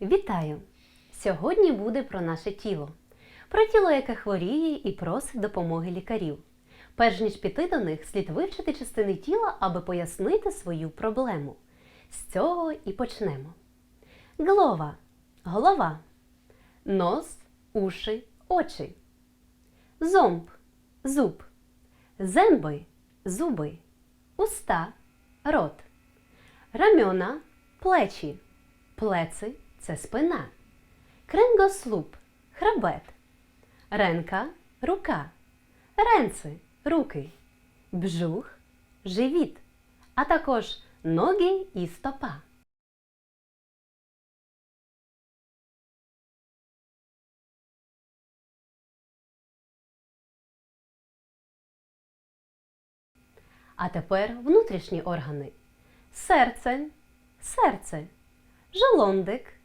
Вітаю! Сьогодні буде про наше тіло. Про тіло, яке хворіє і просить допомоги лікарів. Перш ніж піти до них, слід вивчити частини тіла, аби пояснити свою проблему. З цього і почнемо. Голова голова. Нос, уші, очі. Зомб зуб. Земби зуби. Уста рот. Рамена плечі. Плеци це спина. Кренгослуп хребет. Ренка рука. Ренци руки. Бжух живіт. А також ноги і стопа. А тепер внутрішні органи. Серце, серце, желондик,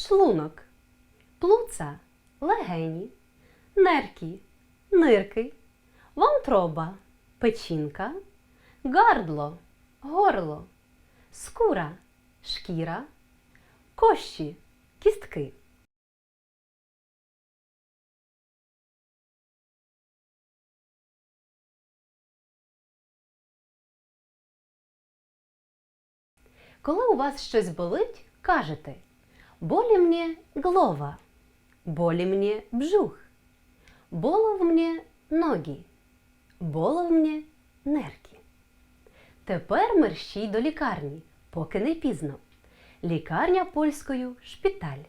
шлунок, плуца, легені, нерки, нирки, вантроба, печінка, гардло, горло, скура, шкіра, кощі, кістки. Коли у вас щось болить, кажете «Болі мені голова», «Болі мені бжух», «Болов мені ноги», «Болов мені нерки». Тепер мерщій до лікарні, поки не пізно. Лікарня польською шпиталь.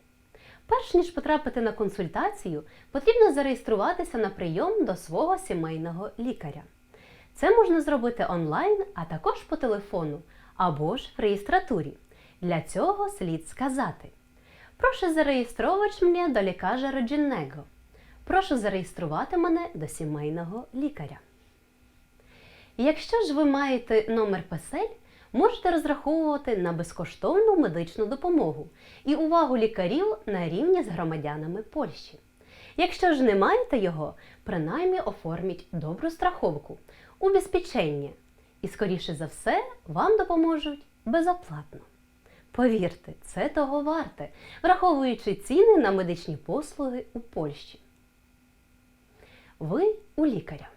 Перш ніж потрапити на консультацію, потрібно зареєструватися на прийом до свого сімейного лікаря. Це можна зробити онлайн, а також по телефону або ж в реєстратурі. Для цього слід сказати: Прошу зареєстровувати мене до лікаря родинного. Прошу зареєструвати мене до сімейного лікаря. Якщо ж ви маєте номер песель, можете розраховувати на безкоштовну медичну допомогу і увагу лікарів на рівні з громадянами Польщі. Якщо ж не маєте його, принаймні оформіть добру страховку, убезпечення, і, скоріше за все, вам допоможуть безоплатно. Повірте, це того варте, враховуючи ціни на медичні послуги у Польщі. Ви у лікаря.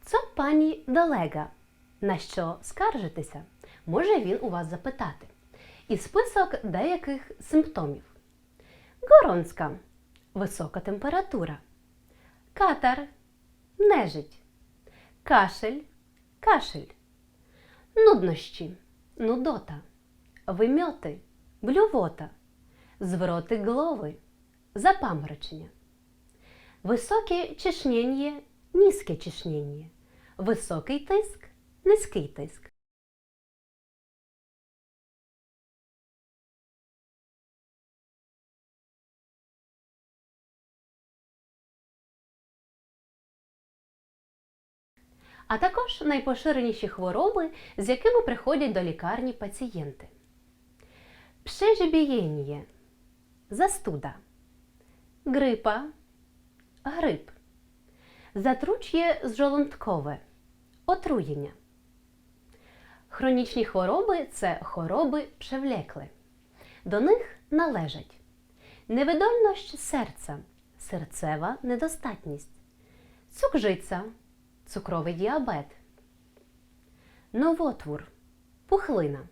Це пані Далега. На що скаржитеся? Може він у вас запитати. І список деяких симптомів. Горонська висока температура. Катар нежить. Кашель кашель. Нуднощі, нудота, вимьоти, блювота, звороти голови, запаморочення. Високе чешнєння, низьке чешнєння, високий тиск, низький тиск. а також найпоширеніші хвороби, з якими приходять до лікарні пацієнти. Пшежебієння, застуда, грипа, грип, затручє зжолонткове, отруєння. Хронічні хвороби це хвороби пшевлекли. До них належать невидольність серця, серцева недостатність, цукжиця, цукровий діабет, новотвур, пухлина.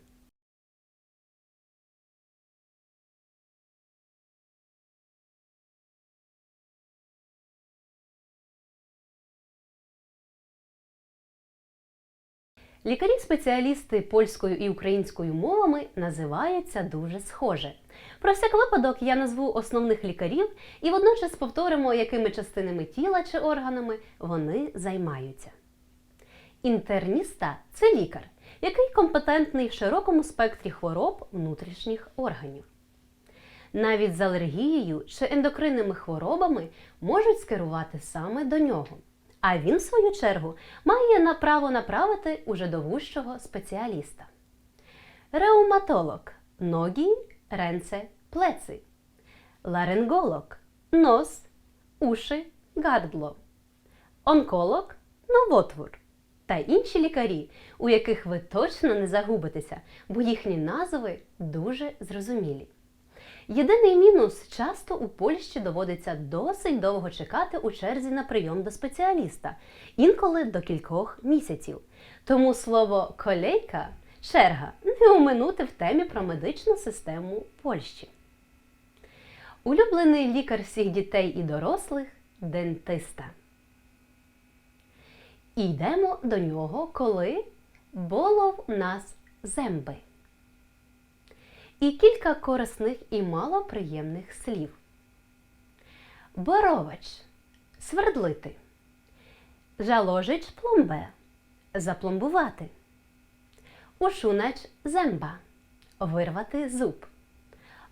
Лікарі-спеціалісти польською і українською мовами називаються дуже схоже. Про всяк випадок я назву основних лікарів і водночас повторимо, якими частинами тіла чи органами вони займаються. Інтерніста це лікар, який компетентний в широкому спектрі хвороб внутрішніх органів. Навіть з алергією чи ендокринними хворобами можуть скерувати саме до нього. А він, в свою чергу, має на право направити уже до вущого спеціаліста. Реуматолог ноги, ренце, плеці. Ларинголог нос, уші, гардло. Онколог новотвор. Та інші лікарі, у яких ви точно не загубитеся, бо їхні назви дуже зрозумілі. Єдиний мінус часто у Польщі доводиться досить довго чекати у черзі на прийом до спеціаліста, інколи до кількох місяців. Тому слово колейка черга не оминути в темі про медичну систему Польщі. Улюблений лікар всіх дітей і дорослих дентиста. І йдемо до нього, коли болов нас земби. І кілька корисних і малоприємних слів. Боровач свердлити. Жаложич пломбе запломбувати. Ушунач земба вирвати зуб.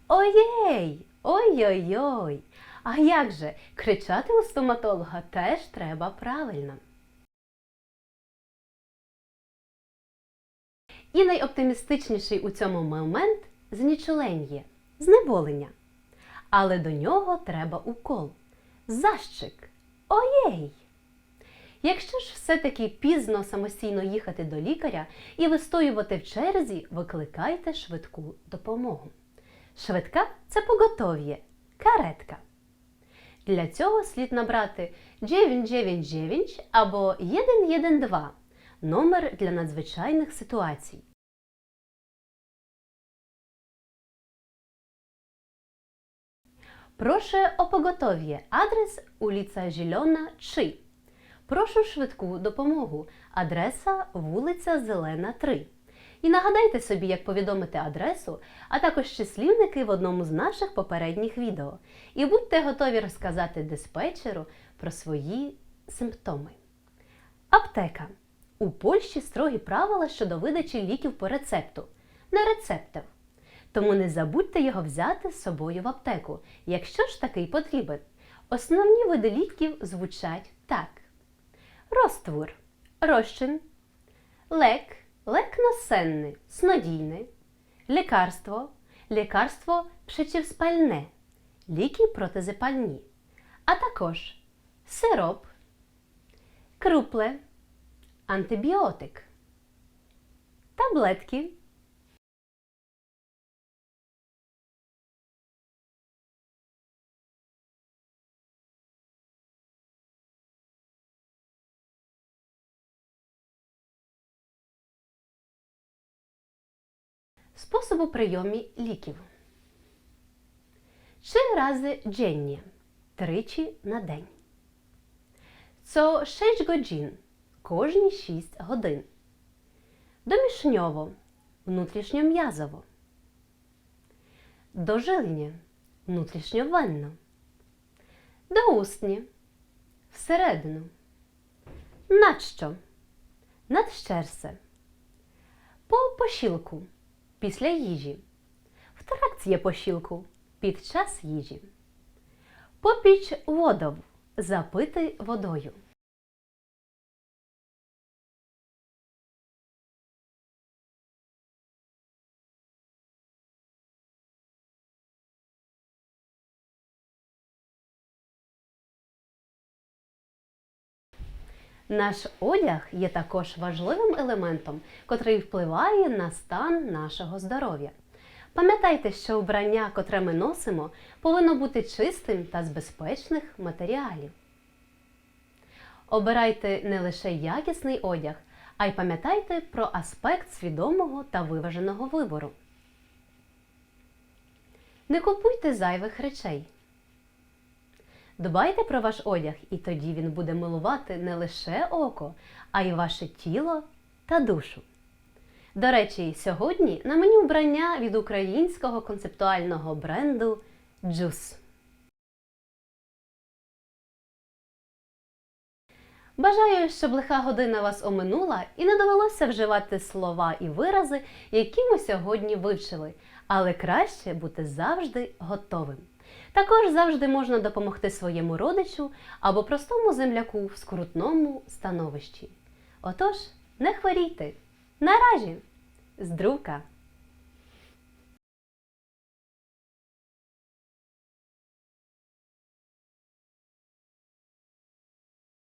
Оєй! Ой-ой-ой! А як же кричати у стоматолога теж треба правильно. І найоптимістичніший у цьому момент знічоленє, знеболення. Але до нього треба укол. Защик. Оєй! Якщо ж все-таки пізно самостійно їхати до лікаря і вистоювати в черзі, викликайте швидку допомогу. Швидка це поготов'є, каретка. Для цього слід набрати 999 або 112 номер для надзвичайних ситуацій. Проше о поготов'є. Адрес улиця Зелена 3. Прошу швидку допомогу. Адреса вулиця Зелена 3. І нагадайте собі, як повідомити адресу, а також числівники в одному з наших попередніх відео. І будьте готові розказати диспетчеру про свої симптоми. Аптека. У Польщі строгі правила щодо видачі ліків по рецепту. Не рецептів. Тому не забудьте його взяти з собою в аптеку, якщо ж такий потрібен. Основні види ліків звучать так: розтвор, розчин, лек, лек насенний, снодійний, лікарство, лікарство przeciwspальне, ліки протизапальні, а також сироп, крупле, антибіотик, таблетки. Способу прийомі ліків. Три рази dziennie – тричі на день. Co 6 godzin – кожні 6 годин. Домішньово – внутрішньом'язово. Дожилнє – внутрішньовенно. Доустні – всередину. Надщо – надщерсе. По пощілку – після їжі. В тракції пощілку – під час їжі. Попіч водов – запити водою. Наш одяг є також важливим елементом, котрий впливає на стан нашого здоров'я. Пам'ятайте, що вбрання, котре ми носимо, повинно бути чистим та з безпечних матеріалів. Обирайте не лише якісний одяг, а й пам'ятайте про аспект свідомого та виваженого вибору. Не купуйте зайвих речей. Дбайте про ваш одяг, і тоді він буде милувати не лише око, а й ваше тіло та душу. До речі, сьогодні на мені вбрання від українського концептуального бренду Juice. Бажаю, щоб лиха година вас оминула і не довелося вживати слова і вирази, які ми сьогодні вивчили, але краще бути завжди готовим. Також завжди можна допомогти своєму родичу або простому земляку в скрутному становищі. Отож, не хворійте! Наразі! Здрука!